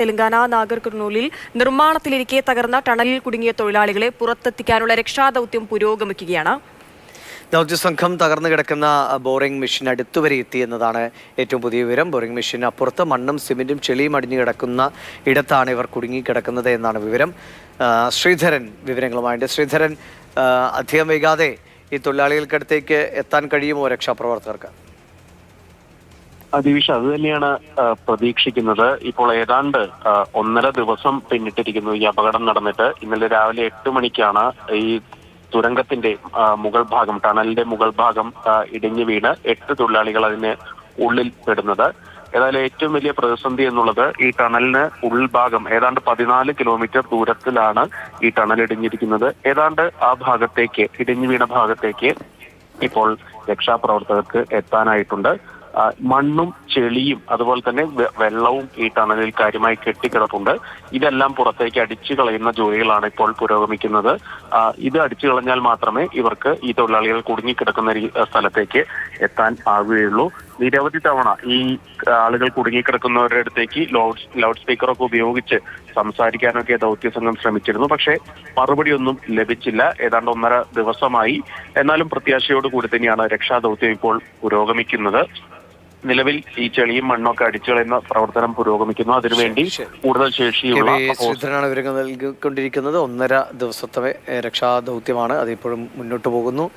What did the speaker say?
തെലങ്കാന നാഗർകർണൂലിൽ നിർമ്മാണത്തിലിരിക്കെ തകർന്ന ടണലിൽ കുടുങ്ങിയ തൊഴിലാളികളെ പുറത്തെത്തിക്കാനുള്ള രക്ഷാദൌത്യം പുരോഗമിക്കുകയാണ്. ദൗത്യസംഘം തകർന്നു കിടക്കുന്ന ബോറിംഗ് മെഷീൻ അടുത്തുവരെ എത്തി എന്നതാണ് ഏറ്റവും പുതിയ വിവരം. ബോറിംഗ് മെഷീൻ അപ്പുറത്ത് മണ്ണും സിമെന്റും ചെളിയും അടിഞ്ഞു കിടക്കുന്ന ഇടത്താണ് ഇവർ കുടുങ്ങിക്കിടക്കുന്നത് എന്നാണ് വിവരം. ശ്രീധരൻ വിവരങ്ങളുമായിട്ട് ശ്രീധരൻ അധികം വൈകാതെ ഈ തൊഴിലാളികൾക്കടുത്തേക്ക് എത്താൻ കഴിയുമോ രക്ഷാപ്രവർത്തകർക്ക്? ദിവിഷ അത് തന്നെയാണ് പ്രതീക്ഷിക്കുന്നത്. ഇപ്പോൾ ഏതാണ്ട് ഒന്നര ദിവസം പിന്നിട്ടിരിക്കുന്നു ഈ അപകടം നടന്നിട്ട്. ഇന്നലെ രാവിലെ എട്ട് മണിക്കാണ് ഈ തുരങ്കത്തിന്റെ മുകൾ ഭാഗം ടണലിന്റെ മുകൾ ഭാഗം ഇടിഞ്ഞു വീണ് എട്ട് തൊഴിലാളികൾ അതിന് ഉള്ളിൽ പെടുന്നത്. ഏതായാലും ഏറ്റവും വലിയ പ്രതിസന്ധി എന്നുള്ളത് ഈ ടണലിന് ഉൾഭാഗം ഏതാണ്ട് പതിനാല് കിലോമീറ്റർ ദൂരത്തിലാണ് ഈ ടണൽ ഇടിഞ്ഞിരിക്കുന്നത്. ഏതാണ്ട് ആ ഭാഗത്തേക്ക് ഇടിഞ്ഞു വീണ ഭാഗത്തേക്ക് ഇപ്പോൾ രക്ഷാപ്രവർത്തകർക്ക് എത്താനായിട്ടുണ്ട്. മണ്ണും ചെളിയും അതുപോലെ തന്നെ വെള്ളവും ഈ ടണലിൽ കാര്യമായി കെട്ടിക്കിടപ്പുണ്ട്. ഇതെല്ലാം പുറത്തേക്ക് അടിച്ചു കളയുന്ന ജോലികളാണ് ഇപ്പോൾ പുരോഗമിക്കുന്നത്. ഇത് അടിച്ചു കളഞ്ഞാൽ മാത്രമേ ഇവർക്ക് ഈ തൊഴിലാളികൾ കുടുങ്ങിക്കിടക്കുന്ന സ്ഥലത്തേക്ക് എത്താൻ ആവുകയുള്ളൂ. നിരവധി തവണ ഈ ആളുകൾ കുടുങ്ങിക്കിടക്കുന്നവരുടെ അടുത്തേക്ക് ലൗഡ് ലൗഡ് സ്പീക്കറൊക്കെ ഉപയോഗിച്ച് സംസാരിക്കാനൊക്കെ ദൗത്യസംഘം ശ്രമിച്ചിരുന്നു. പക്ഷേ മറുപടിയൊന്നും ലഭിച്ചില്ല. ഏതാണ്ട് ഒന്നര ദിവസമായി. എന്നാലും പ്രത്യാശയോട് കൂടി തന്നെയാണ് രക്ഷാദൗത്യം ഇപ്പോൾ പുരോഗമിക്കുന്നത്. നിലവിൽ ഈ ചെളിയും മണ്ണൊക്കെ അടിച്ചു കളയുന്ന പ്രവർത്തനം പുരോഗമിക്കുന്നു. അതിനുവേണ്ടി. കൂടുതൽ ശേഷിയുള്ള ശ്രീധരനാണ് വിവരങ്ങൾ നൽകിക്കൊണ്ടിരിക്കുന്നത്. ഒന്നര ദിവസത്തെ രക്ഷാദൗത്യമാണ്. അതിപ്പോഴും മുന്നോട്ട് പോകുന്നു.